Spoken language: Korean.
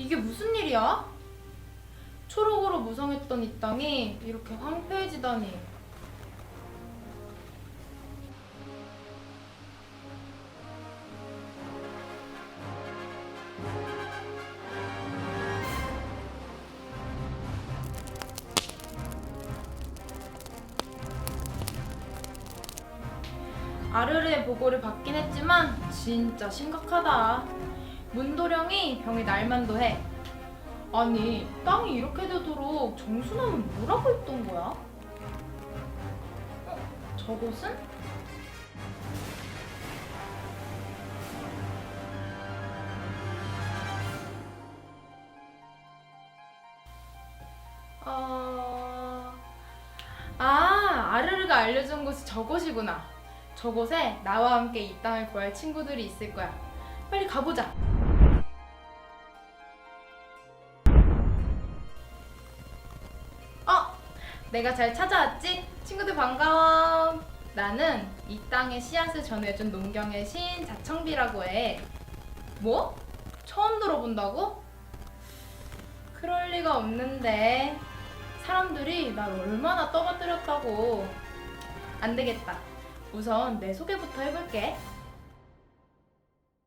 이게 무슨 일이야? 초록으로 무성했던 이 땅이 이렇게 황폐해지다니. 아르르의 보고를 받긴 했지만 진짜 심각하다. 문도령이 병이 날만도 해. 아니 땅이 이렇게 되도록 정수남은 뭐라고 했던 거야? 어, 저것은? 어... 아, 아르르가 알려준 곳이 저곳이구나. 저곳에 나와 함께 이 땅을 구할 친구들이 있을 거야. 빨리 가보자. 내가 잘 찾아왔지? 친구들 반가워. 나는 이 땅의 씨앗을 전해준 농경의 시인 자청비라고 해. 뭐? 처음 들어본다고? 그럴 리가 없는데. 사람들이 날 얼마나 떠받들였다고. 안 되겠다. 우선 내 소개부터 해볼게.